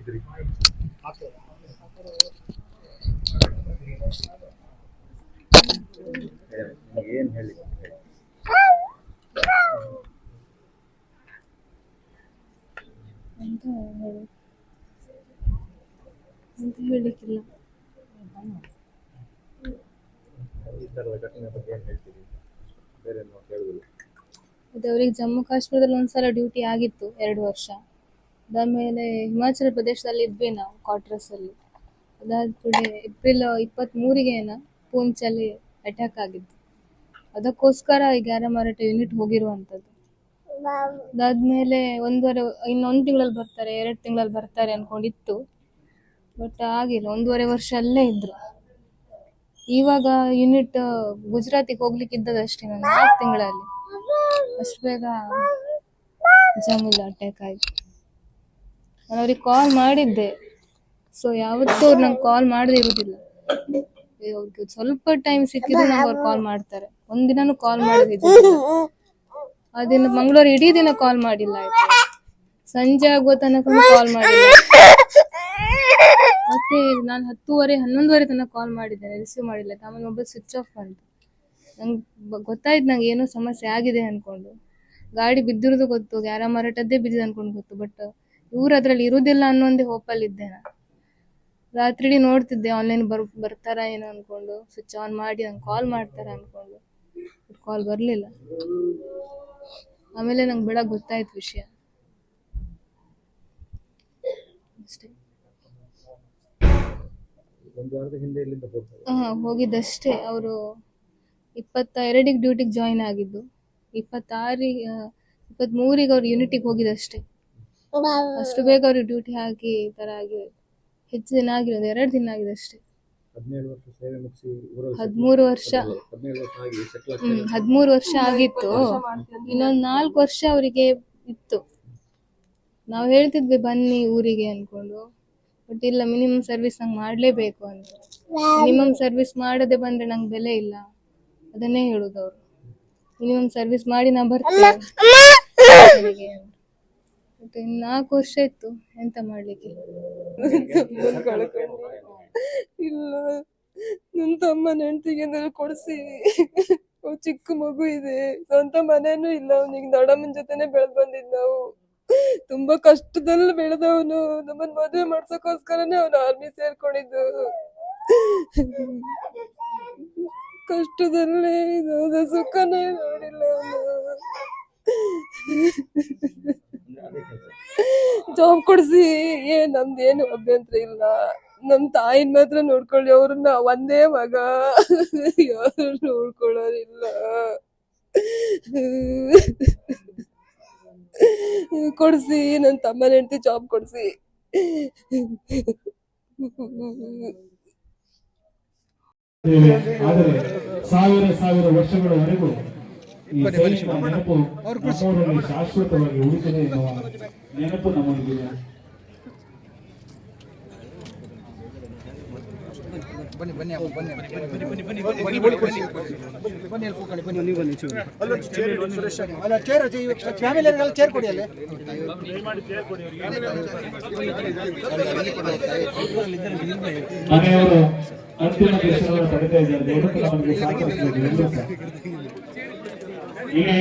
ಕೊಟ್ಟಿದ್ರಿ ಏನ್ ಹೇಳಿ? ಅಂತ ಹೇಳಿ? ಅಂತ ಹೇಳಲಿಕ್ಕಿಲ್ಲ ಈ ತರದ ಘಟನೆ ಬಗ್ಗೆ ಏನ್ ಹೇಳ್ತೀರಿ? ಬೇರೆ ಏನು ಹೇಳುದಿಲ್ಲ ಅದು ಅವ್ರಿಗೆ ಜಮ್ಮು ಕಾಶ್ಮೀರದಲ್ಲಿ ಒಂದ್ಸಲ ಡ್ಯೂಟಿ ಆಗಿತ್ತು ಎರಡು ವರ್ಷ. ಅದಾದ್ಮೇಲೆ ಹಿಮಾಚಲ ಪ್ರದೇಶದಲ್ಲಿ ಇದ್ವಿ ನಾವು ಕ್ವಾರ್ಟರ್ಸ್ ಅಲ್ಲಿ. ಅದಾದ ಕೂಡಲೇ ಏಪ್ರಿಲ್ ಇಪ್ಪತ್ತ್ ಮೂರಿಗೆ ಏನೋ ಪೂಂಚಲ್ಲಿ ಅಟ್ಯಾಕ್ ಆಗಿತ್ತು ಅದಕ್ಕೋಸ್ಕರ ಈ ಗ್ಯಾರ ಮಾರಾಟ ಯೂನಿಟ್ ಹೋಗಿರುವಂತದ್ದು ಅದಾದ್ಮೇಲೆ ಒಂದೂವರೆ, ಇನ್ನೊಂದು ತಿಂಗಳಲ್ಲಿ ಬರ್ತಾರೆ, ಎರಡು ತಿಂಗಳಲ್ಲಿ ಬರ್ತಾರೆ ಅನ್ಕೊಂಡಿತ್ತು. ಬಟ್ ಆಗಿಲ್ಲ, ಒಂದೂವರೆ ವರ್ಷ ಅಲ್ಲೇ ಇದ್ರು. ಇವಾಗ ಯೂನಿಟ್ ಗುಜರಾತಿಗೆ ಹೋಗ್ಲಿಕ್ಕೆ ಇದ್ದದಷ್ಟೇ ನಾನು ನಾಲ್ಕು ತಿಂಗಳಲ್ಲಿ. ಅಷ್ಟು ಬೇಗ ಜಮ್ಮುದ ಅಟ್ಯಾಕ್ ಆಯ್ತು. ನಾನು ಅವ್ರಿಗೆ ಕಾಲ್ ಮಾಡಿದ್ದೆ. ಸೊ ಯಾವತ್ತೂ ಅವ್ರು ನಂಗೆ ಕಾಲ್ ಮಾಡದೇ ಇರುವುದಿಲ್ಲ ಅವ್ರಿಗೆ ಸ್ವಲ್ಪ ಟೈಮ್ ಸಿಕ್ಕಿದ್ರೆ ನಂಗೆ ಅವ್ರು ಕಾಲ್ ಮಾಡ್ತಾರೆ. ಒಂದಿನಾನು ಕಾಲ್ ಮಾಡಿದ್ದೆ ಆ ದಿನ ಮಂಗಳೂರು ಇಡೀ ದಿನ ಕಾಲ್ ಮಾಡಿಲ್ಲ ಆಯ್ತು? ಸಂಜೆ ಆಗುವ ತನಕ ಕಾಲ್ ಮಾಡಿಲ್ಲ. ಮತ್ತೆ ನಾನು ಹತ್ತುವರೆ, ಹನ್ನೊಂದುವರೆ ತನಕ ಕಾಲ್ ಮಾಡಿದ್ದೆ ರಿಸೀವ್ ಮಾಡಿಲ್ಲ. ಆಮೇಲೆ ಮೊಬೈಲ್ ಸ್ವಿಚ್ ಆಫ್ ಮಾಡಿದೆ. ನಂಗೆ ಗೊತ್ತಾಯ್ತು ನಂಗೆ ಏನೋ ಸಮಸ್ಯೆ ಆಗಿದೆ ಅನ್ಕೊಂಡು. ಗಾಡಿ ಬಿದ್ದಿರೋದು ಗೊತ್ತು, ಗ್ಯಾರ ಮಾರಾಟದ್ದೇ ಬಿದ್ದಿದೆ ಅನ್ಕೊಂಡು ಗೊತ್ತು ಬಟ್ ಇವ್ರು ಅದ್ರಲ್ಲಿ ಇರುದಿಲ್ಲ ಅನ್ನೋ ಒಂದೇ ಹೋಪಲ್ಲಿ ಇದ್ದೆ ನಾನು. ರಾತ್ರಿ ನೋಡ್ತಿದ್ದೆ ಆನ್ಲೈನ್ ಬರ್ ಬರ್ತಾರಾ ಏನೋ ಅನ್ಕೊಂಡು ಸ್ವಿಚ್ ಆನ್ ಮಾಡಿ ನಂಗೆ ಕಾಲ್ ಮಾಡ್ತಾರ ಅನ್ಕೊಂಡು ಕಾಲ್ ಬರಲಿಲ್ಲ. ಆಮೇಲೆ ನಂಗೆ ಬೆಳಗ್ಗೆ ಗೊತ್ತಾಯ್ತು ವಿಷಯ. ಅಷ್ಟೇ. ಹಾ ಹೋಗಿದ್ದಷ್ಟೇ. ಅವರು ಇಪ್ಪತ್ತ ಎರಡಿಗೆ ಡ್ಯೂಟಿಗೆ ಜಾಯಿನ್ ಆಗಿದ್ದು. ಇಪ್ಪತ್ತಾರಿಗೆ ಇಪ್ಪತ್ತ್ಮೂರಿಗೆ ಅವ್ರು ಯೂನಿಟಿಗೆ ಹೋಗಿದ್ದಷ್ಟೇ. ಅಷ್ಟು ಬೇಗ ಅವ್ರಿಗೆ ಡ್ಯೂಟಿ ಹಾಕಿ ಈ ತರ ಆಗಿ ಹೆಚ್ಚು ದಿನ ಆಗಿರೋದು ಎರಡು ದಿನ ಆಗಿದೆ ಅಷ್ಟೇ. ಹದಿನೇಳು ವರ್ಷ ಸೇವೆ ಮುಗಿಸಿ ಊರಲ್ಲಿ ಹದಿಮೂರು ವರ್ಷ. ಹದಿನೇಳು ವರ್ಷ ಆಗಿ ಸೆಟ್ಲ್ ಹ್ಮ್ ಹದಿಮೂರು ವರ್ಷ ಆಗಿತ್ತು. ಇನ್ನೊಂದು ನಾಲ್ಕು ವರ್ಷ ಅವರಿಗೆ ಇತ್ತು. ನಾವು ಹೇಳ್ತಿದ್ವಿ ಬನ್ನಿ ಊರಿಗೆ ಅನ್ಕೊಂಡು. ಬಟ್ ಇಲ್ಲ ಮಿನಿಮಮ್ ಸರ್ವಿಸ್ ನಂಗೆ ಮಾಡಲೇಬೇಕು ಅಂತ ಮಿನಿಮಮ್ ಸರ್ವಿಸ್ ಮಾಡದೆ ಬಂದ್ರೆ ನಂಗೆ ಬೆಲೆ ಇಲ್ಲ. ಅದನ್ನೇ ಹೇಳುದು ಅವರು. ಮಿನಿಮಮ್ ಸರ್ವಿಸ್ ಮಾಡಿ ನಾ ಬರ್ತೀನಿ. ಅಂತ. ಬಟ್ ಇನ್ನು ನಾಲ್ಕು ವರ್ಷ ಇತ್ತು ಎಂತ ಮಾಡ್ಲಿಕ್ಕೆ? ಇಲ್ಲ. ನನ್ನ ತಮ್ಮನ ಹೆಂಡತಿಗೆ ಏನಾದ್ರು ಕೊಡಿಸಿ. ಚಿಕ್ಕ ಮಗು ಇದೆ. ಸ್ವಂತ ಮನೇನು ಇಲ್ಲ ಅವನಿಗೆ ದೊಡ್ಡಮ್ಮನ ಜೊತೆನೆ ಬೆಳೆದ್ ಬಂದಿದ್ ನಾವು. ತುಂಬಾ ಕಷ್ಟದಲ್ಲಿ ಬೆಳೆದವನು. ನಮ್ಮನ್ ಮದುವೆ ಮಾಡ್ಸೋಕೋಸ್ಕರನೇ ಅವನು ಆರ್ಮಿ ಸೇರ್ಕೊಂಡಿದ್ದು. ಕಷ್ಟದಲ್ಲೇ ಸುಖನೇ ನೋಡಿಲ್ಲ ಅವನು. ಜಾಬ್ ಕೊಡ್ಸಿ. ಏ ನಮ್ದೇನು ಅಭ್ಯಂತರ ಇಲ್ಲ. ನಮ್ ತಾಯಿನ ಮಾತ್ರ ನೋಡ್ಕೊಳ್ಳಿ, ಅವ್ರನ್ನ ಒಂದೇ ಮಗ. ಯಾರು ನೋಡ್ಕೊಳ್ಳೋರಿಲ್ಲ ಕೊಡ್ಸಿ, ನನ್ ತಮ್ಮನ ಹೆಂಡತಿ ಜಾಬ್ ಕೊಡ್ಸಿ. ಸಾವಿರ ಸಾವಿರ ವರ್ಷಗಳವರೆಗೂ ಈ ನೆನಪು ನಮ್ಮೂರಲ್ಲಿ ಶಾಶ್ವತವಾಗಿ ಉಳಿಸದೆ ಎನ್ನುವ ನೆನಪು ನಮಗಿದೆ ಬನ್ನಿ ಬನ್ನಿ ಬನ್ನಿ ಬನ್ನಿ ಬನ್ನಿ ಬನ್ನಿ ಬನ್ನಿ ಬನ್ನಿ ಬನ್ನಿ ನೀವು ಬನ್ನಿ ಚೂರು ಅಲ್ಲ ಚೇರ್ ಫ್ಯಾಮಿಲಿ ಎಲ್ಲ ಚೇರ್ ಕೊಡಿ ಅಲ್ಲಿ ಮನೆಯವರು ಅಂತಿಮ ದೇಶವನ್ನು ಪಡಿತಾ ಇದ್ದಾರೆ ಸಾಕಷ್ಟು ఇవి